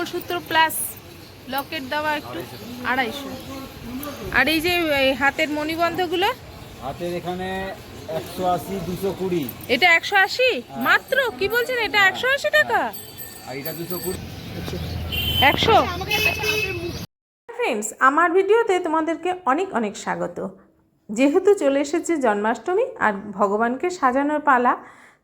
Mangalsutra plus Locket দেওয়া একটু আড়াইশো। আর এই যে এই হাতের মণিবন্ধগুলো? হাতের এখানে একশো আশি দুশো কুড়ি। এটা একশো আশি? মাত্র? কি বলছেন এটা একশো আশি টাকা? আর এটা দুশো কুড়ি। একশো? ফ্রেন্ডস আমার ভিডিওতে তোমাদেরকে অনেক অনেক স্বাগত। যেহেতু চলে এসেছে জন্মাষ্টমী আর ভগবানকে সাজানোর পালা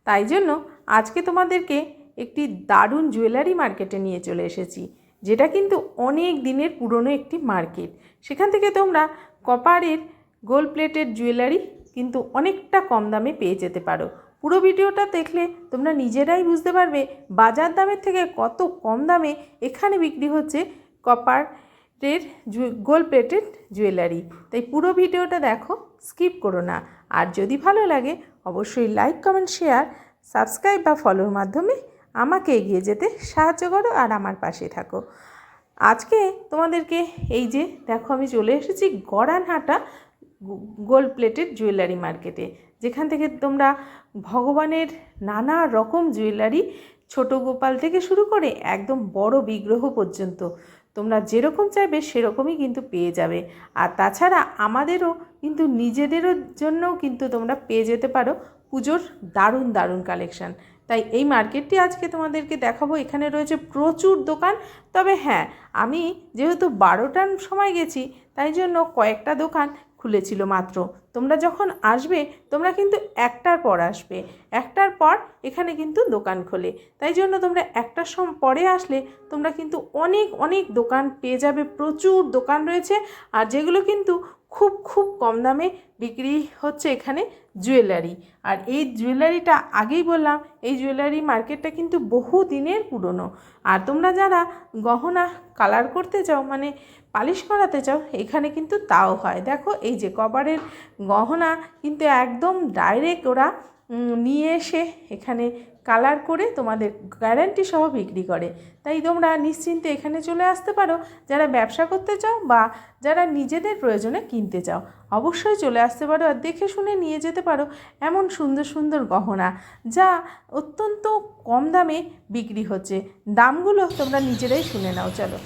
তাই জন্য আজকে তোমাদেরকে একটি দারুণ জুয়েলারি মার্কেটে নিয়ে চলে এসেছি, যেটা কিন্তু অনেক দিনের পুরনো একটি মার্কেট। সেখান থেকে তোমরা কপারের গোল্ড প্লেটেড জুয়েলারি কিন্তু অনেকটা কম দামে পেয়ে যেতে পারো। পুরো ভিডিওটা দেখলে তোমরা নিজেরাই বুঝতে পারবে বাজার দামের থেকে কত কম দামে এখানে বিক্রি হচ্ছে কপারের গোল্ড প্লেটেড জুয়েলারি। তাই পুরো ভিডিওটা দেখো, স্কিপ করো না। আর যদি ভালো লাগে, অবশ্যই লাইক, কমেন্ট, শেয়ার, সাবস্ক্রাইব বা ফলোর মাধ্যমে আমাকে এগিয়ে যেতে সাহায্য করো আর আমার পাশে থাকো। আজকে তোমাদেরকে এই যে দেখো আমি চলে এসেছি গড়ানহাটা গোল্ড প্লেটেড জুয়েলারি মার্কেটে। যেখান থেকে তোমরা ভগবানের নানা রকম জুয়েলারি ছোট গোপাল থেকে শুরু করে একদম বড় বিগ্রহ পর্যন্ত তোমরা যেরকম চাইবে সেরকমই কিন্তু পেয়ে যাবে। আর তাছাড়া আমাদেরও কিন্তু নিজেদেরও জন্যও কিন্তু তোমরা পেয়ে যেতে পারো পুজোর দারুণ দারুণ কালেকশান তাই এই মার্কেটটি আজকে তোমাদেরকে দেখাবো। এখানে রয়েছে প্রচুর দোকান। তবে হ্যাঁ আমি যেহেতু বারোটার সময় গেছি, তাই জন্য কয়েকটা দোকান খুলেছিল মাত্র। তোমরা যখন আসবে, তোমরা কিন্তু একটার পর আসবে। একটার পর এখানে কিন্তু দোকান খোলে। তাই জন্য তোমরা একটার সম, পরে আসলে তোমরা কিন্তু অনেক অনেক দোকান পেয়ে যাবে। প্রচুর দোকান রয়েছে। আর যেগুলো কিন্তু খুব খুব কম দামে বিক্রি হচ্ছে এখানে জুয়েলারি। আর এই জুয়েলারিটা আগেই বললাম, এই জুয়েলারি মার্কেটটা কিন্তু বহু দিনের পুরনো। আর তোমরা যারা গহনা কালার করতে চাও মানে পালিশ করাতে চাও, এখানে কিন্তু তাও হয়। দেখো, এই যে কভারের গহনা কিন্তু একদম ডাইরেক্ট ওরা নিয়ে এসে এখানে কালার করে তোমাদের গ্যারান্টি সহ বিক্রি করে। তাই তোমরা নিশ্চিন্তে এখানে চলে আসতে পারো। যারা ব্যবসা করতে চাও বা যারা নিজেদের প্রয়োজনে কিনতে চাও, অবশ্যই চলে আসতে পারো আর দেখে শুনে নিয়ে যেতে পারো এমন সুন্দর সুন্দর গহনা যা অত্যন্ত কম দামে বিক্রি হচ্ছে। দামগুলো তোমরা নিজেরাই শুনে নাও, চলো।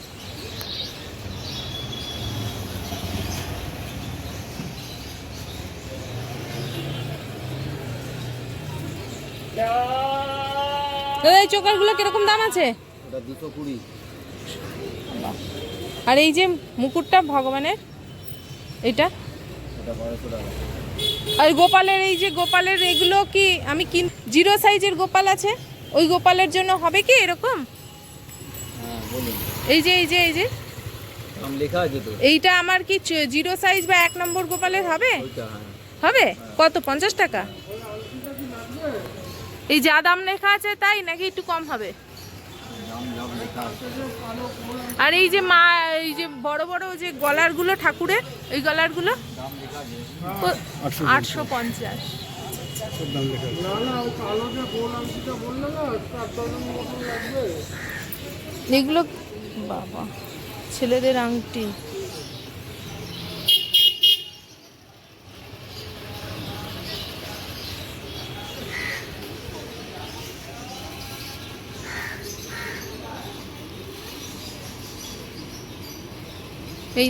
দাদা এই চোকারগুলো কীরকম দাম আছে? ওটা দুশো কুড়ি। আর এই যে মুকুটটা ভগবানের এটা আর গোপালের এই যে গোপালের এগুলো কি আমি কিন জিরো সাইজের গোপাল আছে? ওই গোপালের জন্য হবে কি এরকম? হ্যাঁ এই যে এই যে এই যে। এইটা আমার কি জিরো সাইজ বা এক নম্বর গোপালের হবে? হ্যাঁ। হবে? কত? পঞ্চাশ টাকা? এই যা দাম লেখা আছে তাই নাকি একটু কম হবে? আর এই যে মা এই যে বড় বড় যে গলারগুলো ঠাকুরের এই গলারগুলো? আটশো পঞ্চাশ। এগুলো বাবা ছেলেদের আংটি। এই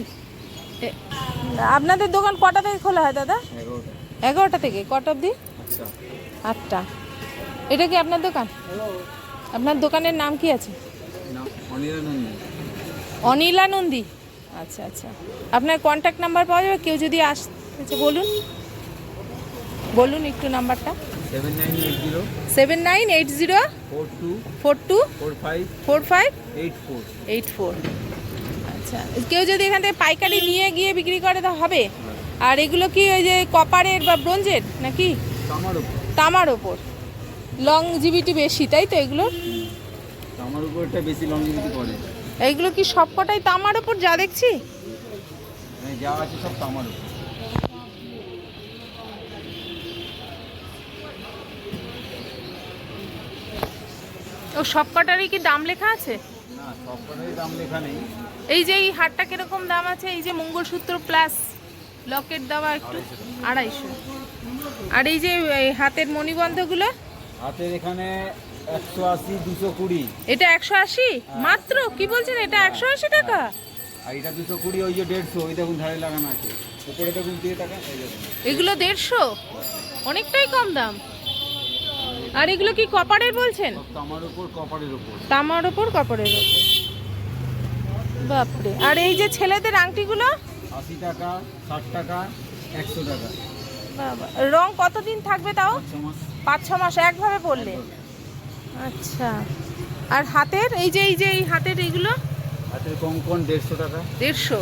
আপনাদের দোকান কটা থেকে খোলা হয় দাদা? এগারোটা। থেকে কটা অবধি? আটটা। এটা কি আপনার দোকান? আপনার দোকানের নাম কি আছে? অনিলা নন্দী। আচ্ছা আচ্ছা। আপনার কন্ট্যাক্ট নাম্বার পাওয়া যাবে? কেউ যদি আস আচ্ছা বলুন। বলুন একটু নাম্বারটা seven nine eight zero seven nine eight zero four two four two four five four five eight four eight four আচ্ছা কেউ যদি এখান থেকে পাইকারি নিয়ে গিয়ে বিক্রি করে তা হবে? আর এগুলো কি ওই যে কপারের বা ব্রোঞ্জের নাকি? তামার উপর। তামার ওপর লং জিবিটি বেশি তাই তো এগুলো? তামার উপরটা বেশি লংজিভিটি করে এইগুলো কি সবকটাই তামার ওপর যা দেখছি? যা আছে সব তামার উপর। ও সবকটারই কি দাম লেখা আছে? না সব কটারই দাম লেখা নেই। এই যে এই হারটা কীরকম দাম আছে? এই যে মঙ্গলসূত্র প্লাস লকেট দেওয়া একটু আড়াইশো। আর এই যে হাতের মণিবন্ধগুলো? হাতের এখানে একশো আশি দুশো কুড়ি। এটা একশো আশি? মাত্র? কি বলছেন এটা একশো আশি টাকা? আর এটা দুশো কুড়ি ওই যে দেড়শো ওই দেখুন ধারে লাগানো আছে। উপরে দেখুন দিয়ে টাকা এগুলো দেড়শো? অনেকটাই কম দাম। আর এগুলো কি কপারের বলছেন? তামার উপর কপারের উপর। তামার ওপর কাপড়ের ওপর বাপরে। আর এই যে ছেলেদের আংটিগুলো? আশি টাকা ষাট টাকা একশো টাকা। বাবা রং কতদিন থাকবে তাও? পাঁচ ছ মাস। একভাবে পরলে? আচ্ছা। আর হাতের এই যে এই যে এই হাতের এইগুলো? হাতের কঙ্কন দেড়শো টাকা। দেড়শো।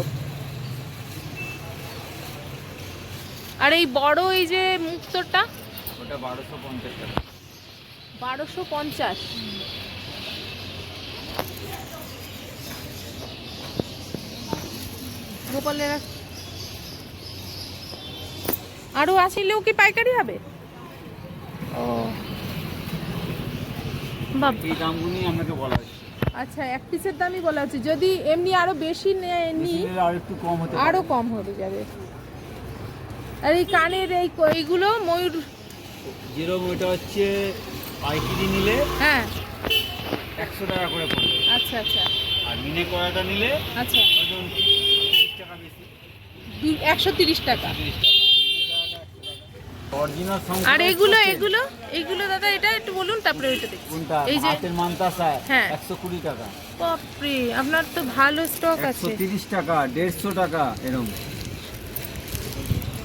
আর এই বড় এই যে মুক্তটা ওটা বারোশো পঞ্চাশ টাকা। বারোশো পঞ্চাশ। গোপালের এক- আরও আসিলেও কি পাইকারি হবে? ও। আচ্ছা এক পিসের দামই বলা হচ্ছে। যদি এমনি আরও বেশি নে- আর একটু কম হতে পারে। আরও কম যাবে। আর এই কানের এই এইগুলো ময়ূর যেরকম ওইটা হচ্ছে পাইকারি নিলে হ্যাঁ। একশো টাকা করে পড়বে। আচ্ছা আচ্ছা। আর মিনে কড়াটা নিলে আচ্ছা ওই ধরুন তিরিশ টাকা বেশি একশো তিরিশ টাকা। আর এগুলো এগুলো এইগুলো দাদা এটা একটু বলুন তারপরে ওইটা দেখি কোনটা? এই যে হাতের মানতাসা হ্যাঁ। একশো কুড়ি টাকা। বাপরে আপনার তো ভালো স্টক আছে। তিরিশ টাকা দেড়শো টাকা এরকম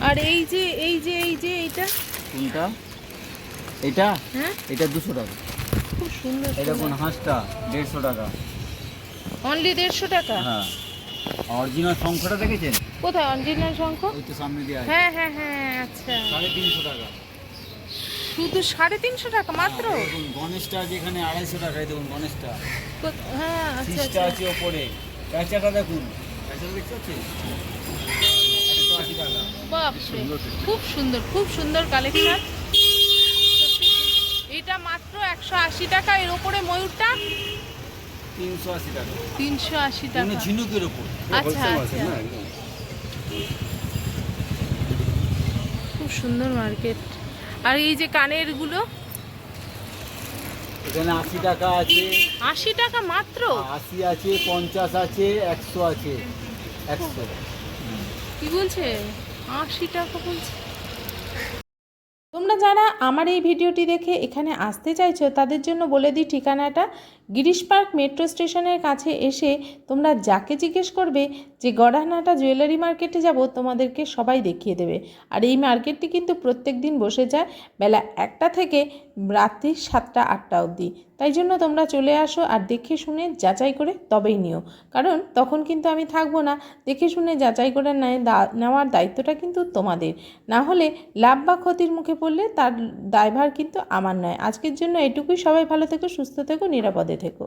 আর এই যে এই যে এই যে এইটা? কোনটা? এটা? হ্যাঁ? এটা দুশো টাকা। খুব সুন্দর এটা কোন হাঁসটা? দেড়শো টাকা। অনলি দেড়শো টাকা? হ্যাঁ। অরিজিনাল সংখ্যাটা দেখেছেন? কোথায়? অরিজিনাল শঙ্খ ওই তো সামনে দিয়ে হ্যাঁ হ্যাঁ হ্যাঁ আচ্ছা। সাড়ে তিনশো টাকা। শুধু সাড়ে তিনশো টাকা মাত্র? দেখুন গণেশটা আছে এখানে আড়াইশো টাকায় দেখুন গণেশটা। হ্যাঁ আচ্ছা আচ্ছা। আছে ওপরে। প্যাঁচাটা দেখুন। প্যাঁচাটা দেখতে পাচ্ছেন? খুব সুন্দর খুব সুন্দর কালেকশন এটা মাত্র একশো আশি টাকা এর ওপরে ময়ূরটা। তিনশো আশি টাকা। তিনশো আশি মানে ঝিনুকের ওপর। আচ্ছা আচ্ছা। খুব সুন্দর মার্কেট। আর এই যে কানেরগুলো? এখানে আশি টাকা আছে। আশি টাকা মাত্র? আশি আছে পঞ্চাশ আছে একশো আছে। একশো। কি বলছে? আশি টাকা বলছে? তোমরা যারা আমার এই ভিডিওটি দেখে এখানে আসতে চাইছো, তাদের জন্য বলে দিই ঠিকানাটা। গিরিশ পার্ক মেট্রো স্টেশনের কাছে এসে তোমরা যাকে জিজ্ঞেস করবে যে গড়াহানাটা জুয়েলারি মার্কেটে যাব, তোমাদেরকে সবাই দেখিয়ে দেবে। আর এই মার্কেটটি কিন্তু প্রত্যেক দিন বসে যায় বেলা একটা থেকে রাত্রি সাতটা, আটটা অবধি। তাই জন্য তোমরা চলে আসো আর দেখে শুনে যাচাই করে তবেই নিও। কারণ তখন কিন্তু আমি থাকব না। দেখে শুনে যাচাই করে নেওয়ার দায়িত্বটা কিন্তু তোমাদের। না হলে লাভ বা ক্ষতির মুখে পড়লে তার দায়ভার কিন্তু আমার নয়। আজকের জন্য এটুকুই। সবাই ভালো থেকো, সুস্থ থেকো, নিরাপদে থেকো।